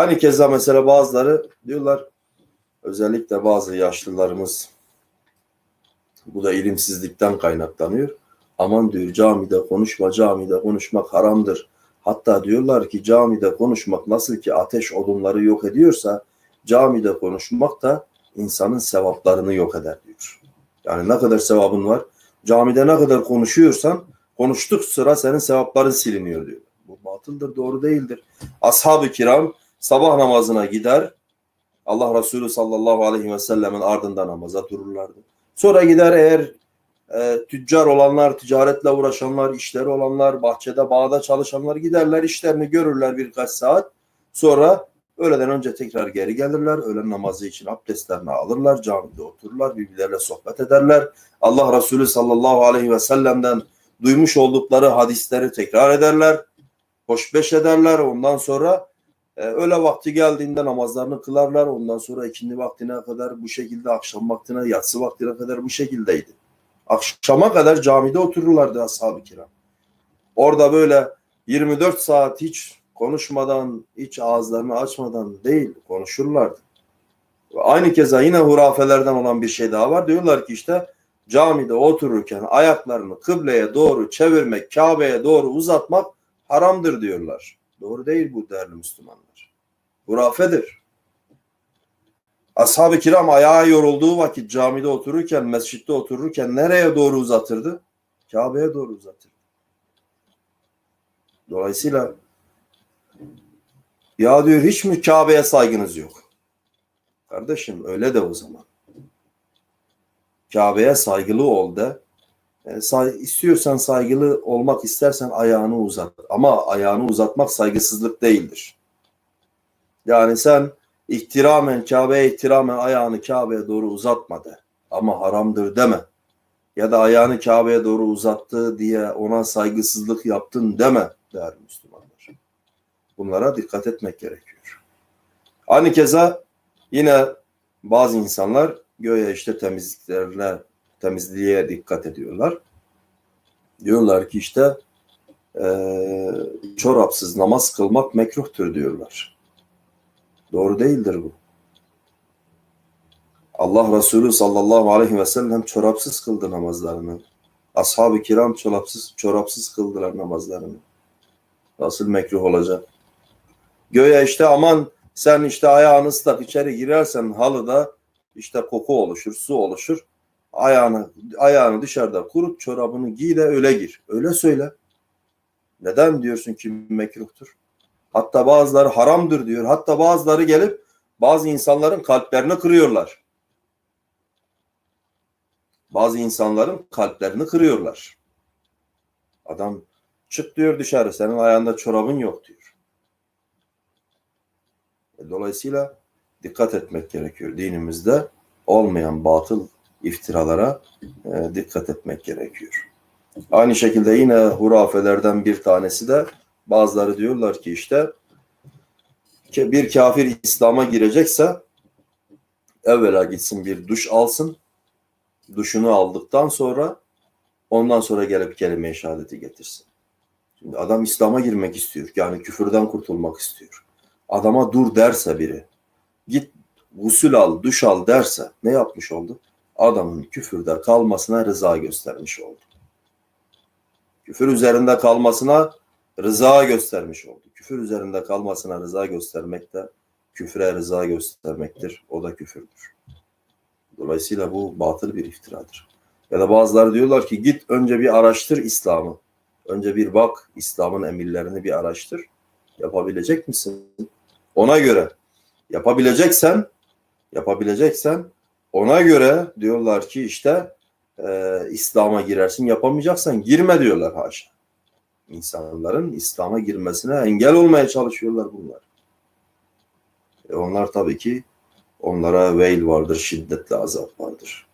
Hani keza mesela bazıları diyorlar özellikle bazı yaşlılarımız bu da ilimsizlikten kaynaklanıyor. Aman diyor camide konuşma, camide konuşmak haramdır. Hatta diyorlar ki camide konuşmak nasıl ki ateş odunları yok ediyorsa camide konuşmak da insanın sevaplarını yok eder diyor. Yani ne kadar sevabın var? Camide ne kadar konuşuyorsan konuştuk sıra senin sevapların siliniyor diyor. Bu batıldır, doğru değildir. Ashab-ı kiram sabah namazına gider. Allah Resulü sallallahu aleyhi ve sellemin ardında namaza dururlardı. Sonra gider eğer e, tüccar olanlar, ticaretle uğraşanlar, işleri olanlar, bahçede, bağda çalışanlar giderler, işlerini görürler birkaç saat. Sonra öğleden önce tekrar geri gelirler. Öğlen namazı için abdestlerini alırlar, camide otururlar, birbirleriyle sohbet ederler. Allah Resulü sallallahu aleyhi ve sellem'den duymuş oldukları hadisleri tekrar ederler. Hoşbeş ederler. Ondan sonra e, öğle vakti geldiğinde namazlarını kılarlar. Ondan sonra ikindi vaktine kadar bu şekilde, akşam vaktine, yatsı vaktine kadar bu şekildeydi. Akşama kadar camide otururlardı ashab-ı kiram. Orada böyle 24 saat hiç konuşmadan, hiç ağızlarını açmadan değil konuşurlardı. Aynı keza yine hurafelerden olan bir şey daha var. Diyorlar ki işte camide otururken ayaklarını kıbleye doğru çevirmek, Kabe'ye doğru uzatmak haramdır diyorlar. Doğru değil bu değerli Müslümanlar. Hurafedir. Ashab-ı kiram ayağa yorulduğu vakit camide otururken, mescitte otururken nereye doğru uzatırdı? Kabe'ye doğru uzatırdı. Dolayısıyla ya diyor hiç mi Kabe'ye saygınız yok? Kardeşim öyle de o zaman. Kabe'ye saygılı ol de. E, say, istiyorsan saygılı olmak istersen ayağını uzat. Ama ayağını uzatmak saygısızlık değildir. Yani sen ihtiramen Kabe'ye ihtiramen ayağını Kabe'ye doğru uzatma de. Ama haramdır deme. Ya da ayağını Kabe'ye doğru uzattı diye ona saygısızlık yaptın deme değerli Müslümanlar. Bunlara dikkat etmek gerekiyor. Aynı keza yine bazı insanlar göğe işte temizliklerine, temizliğe dikkat ediyorlar. Diyorlar ki işte e, çorapsız namaz kılmak mekruhtur diyorlar. Doğru değildir bu. Allah Resulü sallallahu aleyhi ve sellem çorapsız kıldı namazlarını. Ashab-ı kiram çorapsız, çorapsız kıldılar namazlarını. Nasıl mekruh olacak? Göğe işte aman sen işte ayağını ıslak içeri girersen halıda işte koku oluşur, su oluşur. Ayağını ayağını dışarıda kurut, çorabını giy de öyle gir. Öyle söyle. Neden diyorsun ki mekruhtur? Hatta bazıları haramdır diyor. Hatta bazıları gelip bazı insanların kalplerini kırıyorlar. Bazı insanların kalplerini kırıyorlar. Adam çık diyor dışarı senin ayağında çorabın yok diyor. E, Dolayısıyla dikkat etmek gerekiyor. Dinimizde olmayan batıl iftiralara e, dikkat etmek gerekiyor. Aynı şekilde yine hurafelerden bir tanesi de bazıları diyorlar ki işte bir kafir İslam'a girecekse evvela gitsin bir duş alsın. Duşunu aldıktan sonra ondan sonra gelip kelime-i şehadeti getirsin. Şimdi adam İslam'a girmek istiyor. Yani küfürden kurtulmak istiyor. Adama dur derse biri git gusül al, duş al derse ne yapmış oldu? Adamın küfürde kalmasına rıza göstermiş oldu. Küfür üzerinde kalmasına rıza göstermiş oldu. Küfür üzerinde kalmasına rıza göstermek de küfre rıza göstermektir. O da küfürdür. Dolayısıyla bu batıl bir iftiradır. Ya da bazıları diyorlar ki git önce bir araştır İslam'ı. Önce bir bak İslam'ın emirlerini bir araştır. Yapabilecek misin? Ona göre yapabileceksen yapabileceksen ona göre diyorlar ki işte e, İslam'a girersin yapamayacaksan girme diyorlar haşa. İnsanların İslam'a girmesine engel olmaya çalışıyorlar bunlar. E onlar tabii ki onlara veil vardır, şiddetli azap vardır.